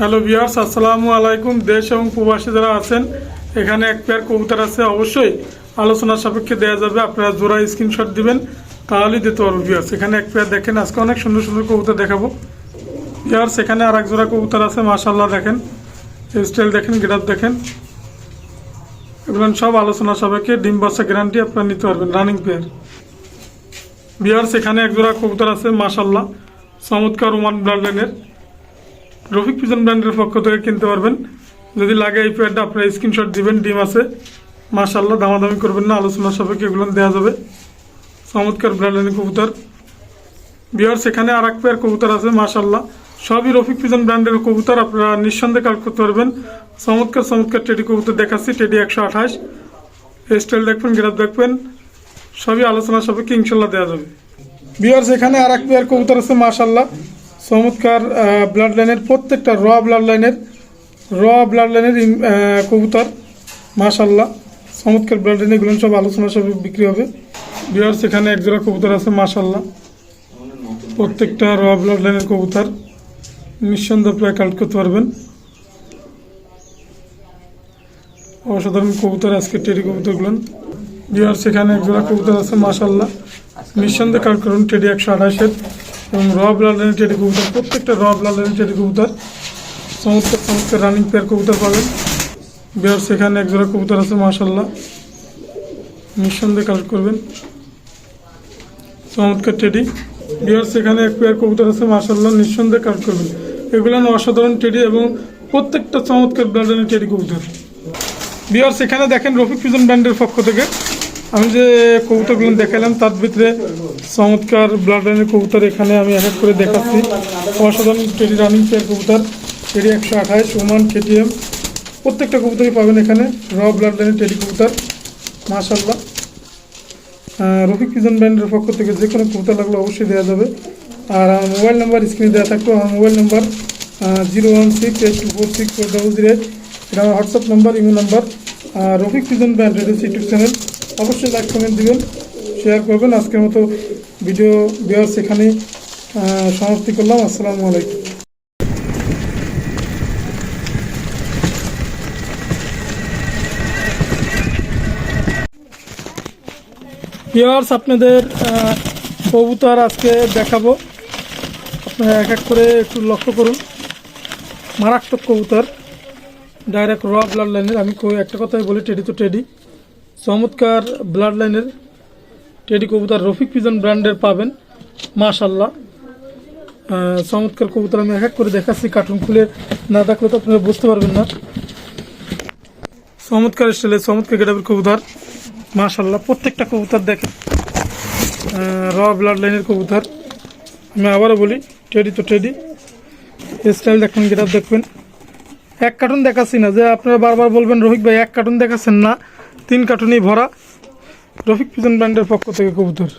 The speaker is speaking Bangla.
হ্যালো ভিউয়ার্স, আসসালামু আলাইকুম। দেশ এবং প্রবাসী যারা আছেন, এখানে এক পেয়ার কবুতর আছে, অবশ্যই আলোচনা সাপেক্ষে দেওয়া যাবে। আপনারা জোড়া স্ক্রিনশট দিবেন, তাহলেই দিতে পারব ভিউয়ার্স। এখানে এক পেয়ার দেখেন, আজকে অনেক সুন্দর সুন্দর কবুতর দেখাবো। ভিউয়ার্স, এখানে আর এক জোড়া কবুতর আছে মাশাল্লাহ দেখেন। স্টাইল দেখেন গেটআপ দেখেন। এগুলো সব আলোচনা সাপেক্ষে ডিম বাচ্চা গ্যারান্টি আপনারা নিতে পারবেন রানিং পেয়ার ভিউয়ার্স, এখানে এক জোড়া কবুতর আছে মাশাল্লাহ চমৎকার ওমান ব্লাড লাইনের রফিক পিজন ব্র্যান্ডের পক্ষ থেকে কিনতে পারবেন। যদি লাগে এই প্যাডটা আপনারা স্ক্রিনশট দিবেন, ডিম আছে। মাশাল্লাহ দামাদামি করবেন না, আলোচনা সাপেক্ষে এগুলো দেওয়া যাবে। চমৎকার ব্র্যান্ডের কবুতর। বিহার সেখানে আর এক পেয়ার কবুতর আছে মাশাল্লাহ সবই রফিক পিজন ব্র্যান্ডের কবুতর, আপনারা নিঃসন্দেহে কালেক্ট করতে পারবেন। চমৎকার চমৎকার টেডি কবুতর দেখাচ্ছি, টেডি একশো আঠাশ। স্টাইল দেখবেন গ্রাফ দেখবেন। সবই আলোচনা সাপেক্ষে ইনশাল্লাহ দেওয়া যাবে। বিহার সেখানে আর এক পেয়ার কবুতর আছে মাশাল্লাহ চমৎকার ব্লাড লাইনের প্রত্যেকটা র ব্লাড লাইনের র ব্লাড লাইনের কবুতর। মাশাল্লাহ চমৎকার ব্লাড লাইন এগুলো সব আলোচনা সব বিক্রি হবে। বিহার সেখানে এক জোড়া কবুতর আছে মাশাল্লাহ প্রত্যেকটা র ব্লাড লাইনের কবুতর। নিঃসন্দেহে প্রায় কালেক্ট করতে পারবেন। অসাধারণ কবুতর আজকে টেরি কবুতরগুলো। সেখানে এক জোড়া কবুতর আছে মাশাল্লাহ নিঃসন্দেহে কালেক্ট করুন টেডি একশো আঠাশের। এবং রব ব্লাড লাইনের টেডি কবুতর, প্রত্যেকটা রব ব্লাড লাইনের টেডি কবুতর, চমৎকার চমৎকার রানিং পেয়ার কবুতর পাবেন। বিহার সেখানে এক জোড়া কবুতর আছে মাশাল্লাহ নিঃসন্দেহে কালেক্ট করবেন। চমৎকার টেডি বিহার সেখানে এক পেয়ার কবুতর আছে মাশাল্লাহ নিঃসন্দেহে কালেক্ট করবেন। এগুলো অসাধারণ টেডি এবং প্রত্যেকটা চমৎকার লাইনের টেডি কবুতর। বিহার সেখানে দেখেন রফিক ফিজন ব্র্যান্ডের পক্ষ থেকে আমি যে কবুতরগুলো দেখালাম তার ভিতরে চমৎকার ব্লাড লাইনের কবুতর এখানে আমি এক করে দেখাচ্ছি। অসাধারণ টেডি রানিং পেয়ার কবুতর টেডি একশো আঠাশ ওমান কেটিএম প্রত্যেকটা কবুতরই পাবেন এখানে র ব্লাড লাইনের টেডি কবুতর আহ, রফিক ফিজন ব্র্যান্ডের পক্ষ থেকে যে কোনো কবুতর লাগলে অবশ্যই দেওয়া যাবে। আর আমার মোবাইল নাম্বার স্ক্রিনে দেওয়া থাকবে আমার mobile number zero one six eight two four six four double zero eight. এটা আমার WhatsApp number email number. Rafiq ফিজন brand radio YouTube channel. অবশ্যই লাইক কমেন্ট দিবেন শেয়ার করবেন। আজকের মতো ভিডিও সেখানেই আহ, সমাপ্তি করলাম। আসসালামু আলাইকুম। ভিওয়ার্স আপনাদের কবুতর আজকে দেখাবো। আপনারা এক এক করে একটু লক্ষ্য করুন। মারাত্মক কবুতর। ডাইরেক্ট র ব্লাড লাইনের আমি একটা কথাই বলি টেডি তো টেডি চমৎকার ব্লাড লাইনের টেডি কবুতর রফিক পিজন ব্র্যান্ডের পাবেন। মাশাল্লাহ চমৎকার কবুতর আমি এক এক করে দেখাচ্ছি, কার্টুন খুলে না দেখলে তো আপনারা বুঝতে পারবেন না। চমৎকার স্টাইলের চমৎকার গেটাবের কবুতর। মাশাল্লাহ প্রত্যেকটা কবুতর দেখেন। র ব্লাড লাইনের কবুতর। আমি আবারও বলি, টেডি তো টেডি। স্টাইল দেখবেন গেটাপ দেখবেন এক কার্টুন দেখাচ্ছি না, যে আপনারা বারবার বলবেন রোহিত ভাই, এক কার্টুন দেখাচ্ছেন না। তিন কার্টুনই ভরা। রফিক পিজন ব্র্যান্ডের পক্ষ থেকে কবুতর।